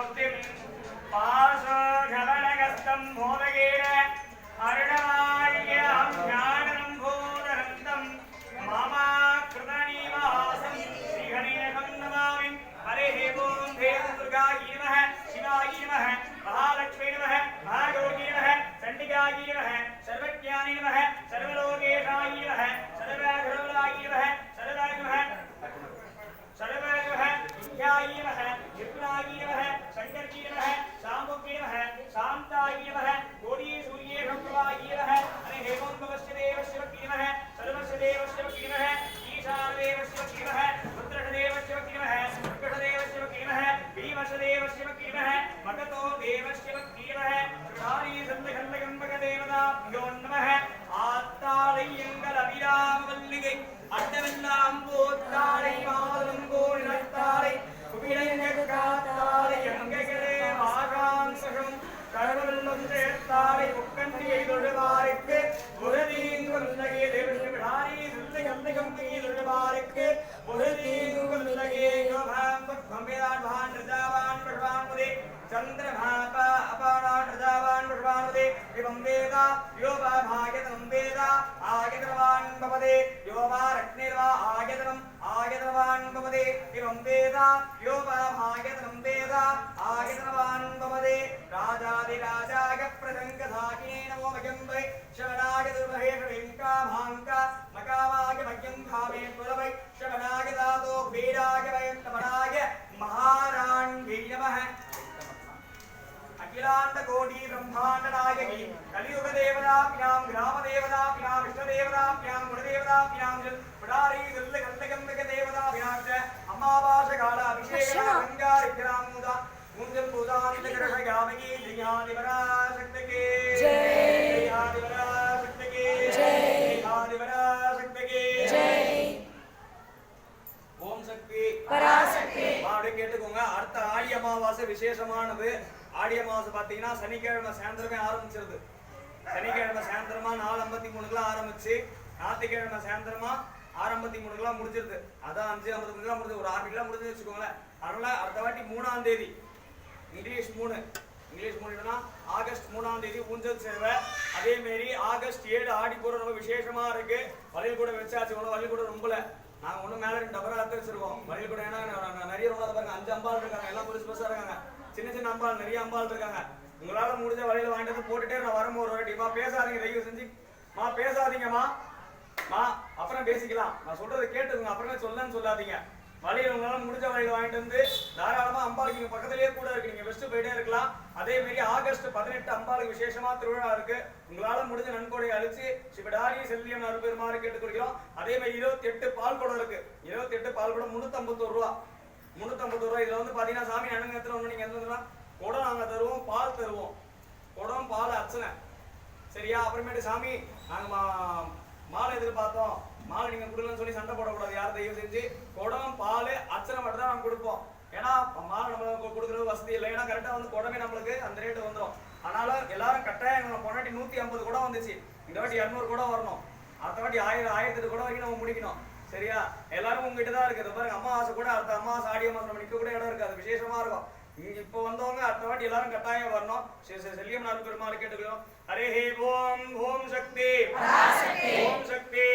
मूर्तिं पाशोघवनगस्तं मोदकेन अर्णवाय्यां ज्ञानं भूतरन्तं मामाकृतनीवासं श्रीहरिणकं नमामि हरेः ॐ धेनुदुर्गायै नमः, शिवायै नमः, महालक्ष्मी नमः महागौरी नमः, चण्डिकायै नमः, सर्वज्ञानी नमः। குபிளைஞர் காத்தாளை எங்ககளே ஆகாங்கம் ध्रुवपाभागतनं वेद आगतनवान् भवदे राजादिराजागप्रसङ्गधाकिने नमो मगम्बै शवनागदुर्भेषवेङ्काभाङ्का मकावागमग्यं भावे कुलवै शवनागदातो वीरागवै तमनाय महाराण्यै नमः। अखिलांड कोटि ब्रह्मांड नायकी कलियुग देवताभ्याम ग्राम देवताभ्याम विष्णु देवताभ्याम गुण देवताभ्याम पुरारी दुर्ल कल्लकम्बिक देवताभ्याम च। अमावास काला அமாவாசை விசேஷமானது. ஆடி அமாவாசை பார்த்தீங்கன்னா சனிக்கிழமை சாயந்தரமே ஆரம்பிச்சிருது. சனிக்கிழமை சாயந்தரமா நாலு ஐம்பத்தி மூணுக்குலாம் ஆரம்பிச்சு ஞாயிற்றுக்கிழமை சாயந்தரமா ஆரம்பத்தி மூணுக்கெல்லாம் மூணுக்குலாம் முடிஞ்சிருது. அதான் அஞ்சு ஐம்பது மூணுக்குலாம் முடிஞ்சு ஒரு ஆறு மணிக்கெல்லாம் முடிஞ்சு வச்சுக்கோங்களேன். அதனால அடுத்த வாட்டி மூணாம் தேதி இங்கிலீஷ் மூணு. இங்கிலீஷ் மூணுனா ஆகஸ்ட் மூணாம் தேதி ஊஞ்சல் சேவை. அதே மாரி ஆகஸ்ட் ஏழு ஆடி போற ரொம்ப விசேஷமா இருக்கு. வளையல் கூட வச்சாச்சு வளையல் கூட ரொம்பல. நாங்கள் ஒன்றும் மேலே ரெண்டு டபரா எடுத்து வச்சிருக்கோம். வளையல் கூட ஏன்னா நிறைய ரொம்ப பாருங்க அஞ்சு அம்பாள் இருக்காங்க. எல்லாம் புதுசு புதுசாக இருக்காங்க. சின்ன சின்ன அம்பாள் நிறைய அம்பாள் இருக்காங்க. உங்களால் முடிஞ்ச வழியில் வாங்கிட்டு வந்து போட்டுட்டே நான் வரும்போது ஒரு வாட்டி மா பேசாதீங்க தயவு செஞ்சு. மா பேசாதீங்கம்மா மா. அப்புறம் பேசிக்கலாம். நான் சொல்றதை கேட்டுக்கோங்க. அப்புறமே சொல்லன்னு சொல்லாதீங்க. வழியில் முடிஞ்ச வழியில் வாங்கிட்டு வந்து தாராளமாக அம்பாளுக்கு நீங்கள் பக்கத்துலேயே கூட இருக்கு. நீங்கள் பெஸ்ட் போயிட்டே இருக்கலாம். அதே மாதிரி ஆகஸ்ட் பதினெட்டு அம்பாளுக்கு விசேஷமாக திருவிழா இருக்கு. உங்களால் முடிஞ்ச நன்கொடை அழிச்சு சிவடாரி செல்லியம் அருபெருமாறு கேட்டுக்கொள்கிறோம். அதே மாதிரி இருபத்தி எட்டு பால் குடம் இருக்கு. இருபத்தி எட்டு பால் குடம் முந்நூற்றம்பத்தோரு ரூபா. முந்நூற்றம்பது ரூபா. இதில் வந்து பார்த்தீங்கன்னா சாமி அண்ணங்கத்துல ஒண்ணு நீங்கள் எந்த குடம் நாங்கள் தருவோம் பால் தருவோம். குடம் பால் அர்ச்சனை. சரியா? அப்புறமேட்டு சாமி நாங்கள் மா- மாலை எதிர்பார்த்தோம். மாலை நீங்க கொடுக்கலன்னு சொல்லி சண்டை போடக்கூடாது. யாரும் தயவு செஞ்சு குடம் பால் அர்ச்சனை மட்டும் தான் நாங்க கொடுப்போம். ஏன்னா மாலை நம்மளுக்கு கொடுக்குறது வசதி இல்லை. ஏன்னா கரெக்டா வந்து குடமே நம்மளுக்கு அந்த ரேட்டு வந்துடும் அதனால எல்லாரும் கட்டாயம் நம்ம பொன்னாட்டி நூத்தி ஐம்பது குடம் வந்துச்சு. இந்த வாட்டி இரநூறு குடம் வரணும். அடுத்த வாட்டி ஆயிரம் ஆயிரத்தி குடம் வரைக்கும் நம்ம முடிக்கணும். சரியா? எல்லாரும் உங்ககிட்ட தான் இருக்குது. பாருங்க அம்மாவாசை கூட அடுத்த அம்மாவாசை ஆடி அமாவாசை நம்ம நிக்க கூட இடம் இருக்காது. விசேஷமா இருக்கும். இங்க இப்போ வந்தவங்க அடுத்த வாட்டி எல்லாரும் கட்டாயம் வரணும். சரி சரி செல்லியம் நாள் பெருமாள் கேட்டுக்கிறோம் ஹரே ஹே ஓம் ஓம் சக்தி. ஓம் சக்தி.